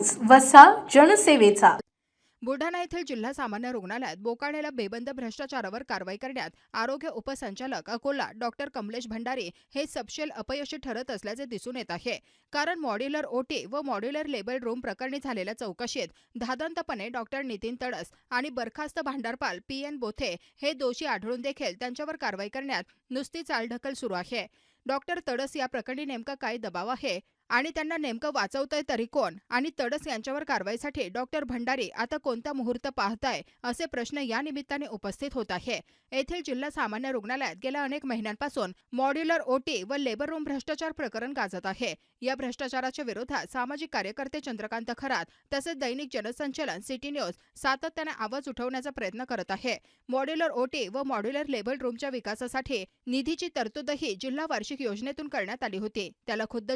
News वसा जनसेवेचा. बुलढाणा येथील जिल्हा सामान्य रुग्णालयात बोकाळलेल्या बेबंद भ्रष्टाचारावर कारवाई करण्यात आरोग्य उपसंचालक अकोला डॉक्टर कमलेश भंडारी हे सपशेल अपयशी ठरत असल्याचे दिसून येत आहे. कारण मॉड्युलर ओटी व मॉड्युलर लेबल रूम प्रकरणी झालेल्या चौकशीत धादंतपणे डॉक्टर नितीन तडस आणि बरखास्त भांडारपाल पी एन बोथे हे दोषी आढळून देखील त्यांच्यावर कारवाई करण्यात नुसती चालढकल सुरू आहे. डॉक्टर तडस या प्रकरणी नेमका काय दबाव आहे? आणि त्यांना नेमकं वाचवतंय तरी कोण? आणि तडस यांच्यावर कारवाईसाठी डॉक्टर भंडारी आता कोणता मुहूर्त पाहताय? असे प्रश्न या निमित्ताने उपस्थित होत आहे. येथील जिल्हा सामान्य रुग्णालयात गेल्या अनेक महिन्यांपासून मॉड्युलर ओटी व लेबर रूम भ्रष्टाचार प्रकरण गाजत आहे. या भ्रष्टाचाराच्या विरोधात सामाजिक कार्यकर्ते चंद्रकांत खरात तसेच दैनिक जनसंचलन सिटी न्यूज सातत्याने आवाज उठवण्याचा प्रयत्न करत आहे. मॉड्युलर ओटी व मॉड्युलर लेबर रूमच्या विकासासाठी निधीची तरतूदही जिल्हा वार्षिक योजनेतून करण्यात आली होती. त्याला खुद्द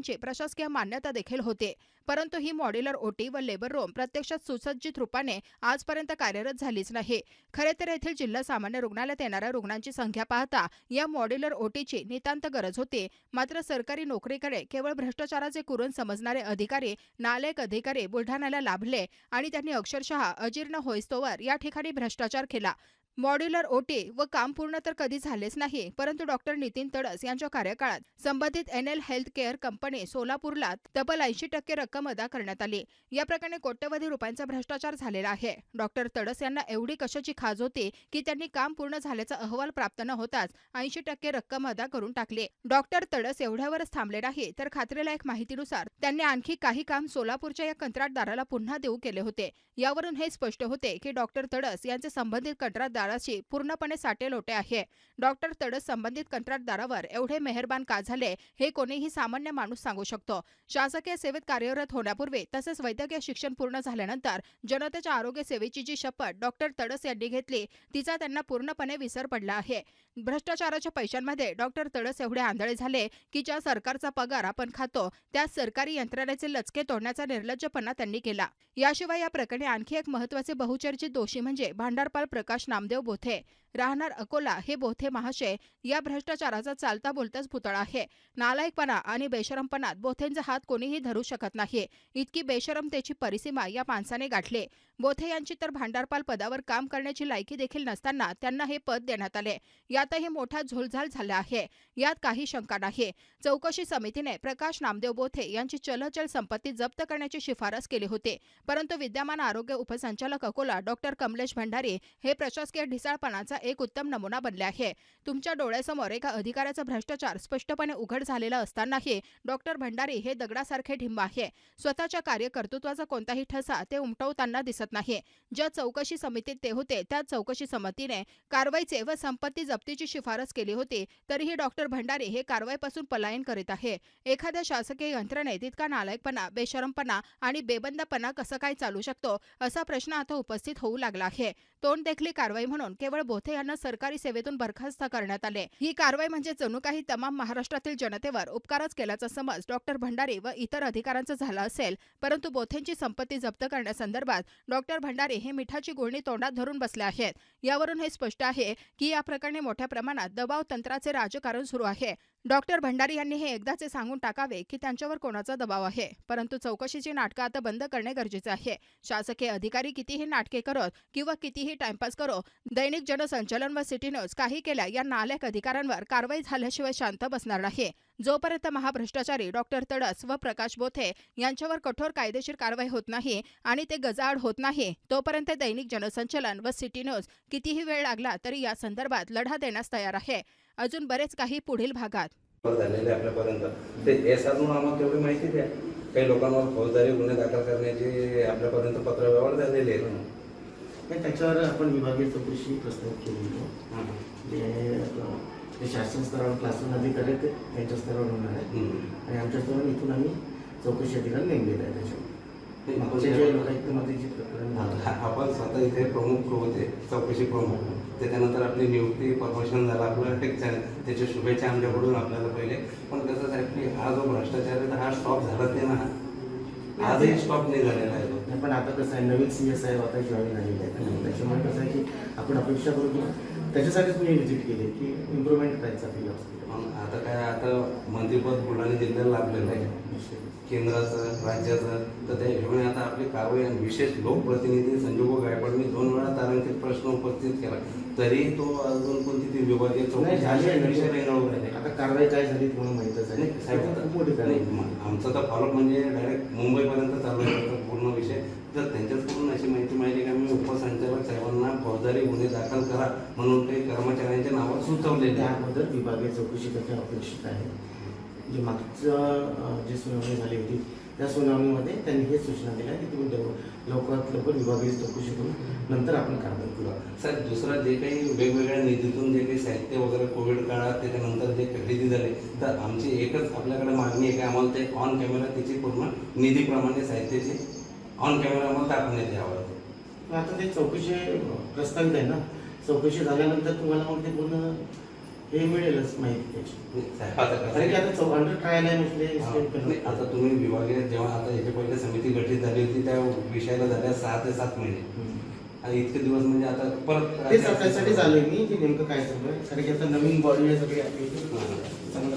जिल्हाधिकाऱ्यांची प्रशासकीय मान्यता देखील होते. परंतु ही मॉड्युलर ओटी व लेबर रूम प्रत्यक्षात सुसज्जित रूपाने आजपर्यंत कार्यरत झालीच नाही. खरे तर येथील जिल्हा सामान्य रुग्णालयात येणाऱ्या रुग्णांची संख्या पाहता या मॉड्युलर ओटीची नितांत गरज होती. मात्र सरकारी नोकरीकडे केवळ भ्रष्टाचाराचे कुरून समजणारे अधिकारी नालायक अधिकारी बुलढाण्याला लाभले आणि त्यांनी अक्षरशः अजीर्ण होईस्तोवर या ठिकाणी भ्रष्टाचार केला. मॉड्युलर ओटी व काम पूर्ण तर कधी झालेच नाही परंतु डॉक्टर नितीन तडस यांच्या कार्यकाळात संबंधित N L health care company सोलापूरला तब्बल ऐंशी टक्के रक्कम अदा करण्यात आली. या प्रकरणी कोट्यवधी रुपयांचा भ्रष्टाचार झालेला आहे. डॉक्टर तडस यांना एवढी कशाची खाज होती की त्यांनी काम पूर्ण झाल्याचा अहवाल प्राप्त न होताच ऐंशी टक्के रक्कम अदा करून टाकली. डॉक्टर तडस एवढ्यावरच थांबले नाही तर खात्रीलायक माहितीनुसार त्यांनी आणखी काही काम सोलापूरच्या या कंत्राटदाराला पुन्हा देऊ केले होते. यावरून हे स्पष्ट होते की डॉक्टर तडस यांचे संबंधित कंत्राटदाराची पूर्णपणे साटे लोटे आहे. डॉक्टर तडस संबंधित कंत्राटदारावर एवढे मेहरबान का झाले हे कोणीही सामान्य माणूस सांगू शकतो. शासकीय सेवेत कार्यरत होण्यापूर्वी तसेच वैद्यकीय शिक्षण पूर्ण झाल्यानंतर जनतेच्या आरोग्य सेवेची जी शपथ डॉक्टर तडस यांनी घेतली तिचा त्यांना पूर्णपणे विसर पडला आहे. भ्रष्टाचाराच्या पैशांमध्ये डॉक्टर तडस एवढे आंधळे झाले की ज्या सरकारचा पगार आपण खातो त्या सरकारी यंत्रणेचे लचके तोडण्याचा निर्लज्जपणा त्यांनी केला. याशिवाय या प्रकरणी आणखी एक महत्त्वाचे बहुचर्चित दोषी म्हणजे भांडारपाल प्रकाश नामदेव बोथे राहणार अकोला हे बोथे महाशय. या भ्रष्टाचाराचा चालता बोलताच पुतळा आहे. नालायकपणा आणि बेशरमपणात बोथेंचा हात कोणीही धरू शकत नाही. इतकी बेशरमतेची परिसीमा या माणसाने गाठले. बोथे यांची तर भांडारपाल पदावर काम करण्याची लायकी देखील नसताना त्यांना हे पद देण्यात आले. यातही मोठा झोलझाल झाला आहे. यात काही शंका नाही. चौकशी समितीने प्रकाश नामदेव बोथे यांची चलचल संपत्ती जप्त करण्याची शिफारस केली होती. परंतु विद्यमान आरोग्य उपसंचालक अकोला डॉक्टर कमलेश भंडारी हे प्रशासकीय ढिसाळपणाचा एक उत्तम नमुना बनले आहे. तुमच्या डोळ्यासमोर एका अधिकाऱ्याचा भ्रष्टाचार स्पष्टपणे उघड झालेला असतानाही डॉक्टर भंडारी हे दगडासारखे ढिंब आहे. स्वतःच्या कार्यकर्तृत्वाचा कोणताही ठसा ते उमटवताना दिसत नाही. ज्या चौकशी समितीत ते होते त्या चौकशी समितीने कारवाईचे व संपत्ती जप्तीची शिफारस केली होती तरीही डॉक्टर भंडारी हे कारवाईपासून पलायन करीत आहे. एखाद्या शासकीय यंत्रणेत इतका नालायकपणा बेशरमपणा आणि बेबंदपणा कसं काय चालू शकतो असा प्रश्न आता उपस्थित होऊ लागला आहे. तोंड देखली कारवाई म्हणून केवळ बोथे यांना सरकारी सेवेतून बरखास्त करण्यात आले. ही कारवाई म्हणजे जणू काही तमाम महाराष्ट्रातील जनतेवर उपकारच केल्याचा समज डॉक्टर भंडारी व इतर अधिकाऱ्यांचा झाला असेल परंतु बोथेंची संपत्ती जप्त करण्यासंदर्भात डॉक्टर भंडारी हे मिठाची गुळणी तोंडात धरून बसले आहेत. यावरून हे स्पष्ट आहे की या प्रकरणी मोठ्या प्रमाणात दबाव तंत्राचे राजकारण सुरू आहे. डॉक्टर भंडारी यांनी हे एकदाचे सांगून टाकावे की त्यांच्यावर कोणाचा दबाव आहे. परंतु चौकशीची नाटकं आता बंद करणे गरजेचे आहे. शासकीय अधिकारी कितीही नाटके करत किंवा कितीही टाइमपास करो दैनिक जनसंचलन व सिटी न्यूज काही केल्या या नालायक अधिकाऱ्यांवर कारवाई झाल्याशिवाय शांत बसणार नाही. जोपर्यंत महाभ्रष्टाचारी डॉक्टर तडस व प्रकाश बोथे यांच्यावर कठोर कायदेशीर कारवाई होत नाही आणि ते गजाआड होत नाही तोपर्यंत दैनिक जनसंचलन व सिटी न्यूज कितीही वेळ लागला तरी या संदर्भात लढा देण्यास तयार आहे. अजून बरेच काही पुढील भागात. झालेले आपल्यापर्यंत. ते एस म्हणून आम्हाला तेवढी माहिती द्या. काही लोकांवर फौजदारी गुन्हे दाखल करण्याचे आपल्यापर्यंत पत्रव्यवहार झालेले आहेत. नाही, त्याच्यावर आपण विभागीय चौकशी आहे. हां. जे शासन स्तरावर क्लासरूम अधिकारी आहेत त्यांच्या स्तरावर होणार आहे. आणि आमच्या स्तरावर इथून आम्ही चौकशी अधिकारी नेमलेला आहे त्याच्यावर आपण स्वतः इथे प्रमुख होते चौकशी प्रमुख. त्याच्यानंतर आपली नियुक्ती प्रमोशन झालं आपलं एक छान त्याच्या शुभेच्छा आमच्याकडून आपल्याला पहिले. पण कसं साहेब की हा जो भ्रष्टाचार आहे हा स्टॉप झालाच नाही ना. हा आजही स्टॉप नाही झालेला आहे पण आता कसं आहे नवीन सी एस साहेब आता जॉईन झालेले आहेत. त्याच्यामुळे कसं आहे की आपण अपेक्षा करू की त्याच्यासाठीच मी व्हिजिट केली की इम्प्रुव्हमेंट करायचं आपली हॉस्पिटल मग आता काय आता मंत्रिपद बुलढाणा जिल्ह्याला लाभलेलं आहे. केंद्राचं राज्याचं तर त्या हिशोबाने आता आपली कारवाई आणि विशेष लोकप्रतिनिधी संजोग गायकवाडनी दोन वेळा तारांकित प्रश्न उपस्थित केला. तरी तो अजून कोणती ती नाही चौकशी झाली अशा आहे विषय ना. रेंगाळून राहिले. आता कारवाई काय झाली तुम्हाला माहितच आहे. नाही, साहेब, खूप मोठी कारवाई आमचा तर फॉलोअप म्हणजे डायरेक्ट मुंबईपर्यंत चालू आहे पूर्ण विषय. जर त्यांच्याचकडून अशी माहिती मिळाली का मी उपसंचालक साहेबांना फौजदारी गुन्हे दाखल करा म्हणून काही कर्मचाऱ्यांच्या नावावर सुचवलेले आहे त्याबद्दल विभागीय चौकशी करणे अपेक्षित आहे. जे मागचं जी सुनावणी झाली होती त्या सुनावणीमध्ये त्यांनी हेच सूचना दिल्या की तुम्ही लव- लवकरात लवकर विभागीय चौकशी करून नंतर आपण कारवाई करू. सर दुसरं जे काही वेगवेगळ्या निधीतून जे काही साहित्य वगैरे कोविड काळात त्याच्यानंतर जे खरेदी झाले तर आमची एकच आपल्याकडे मागणी आहे की आम्हाला ते ऑन कॅमेरा त्याची पूर्ण निधीप्रमाणे साहित्याची ऑन कॅमेरा आम्हाला दाखवण्यात यावं आता ते चौकशी प्रस्तावित आहे ना? चौकशी झाल्यानंतर तुम्हाला मग ते पूर्ण हे मिळेलच माहिती त्याची कारण की? आता चौ अंडर ट्रायल आहे म्हटले. आता तुम्ही विभागीय जेव्हा आता याच्या पहिले समिती गठीत झाली होती त्या विषयाला झाल्या सहा ते सात महिने. आणि इतके दिवस म्हणजे आता परत तेच त्यासाठी मी की नेमकं काय चालू आहे कारण की आता नवीन बॉडी आहे सगळी आपली. चांगलं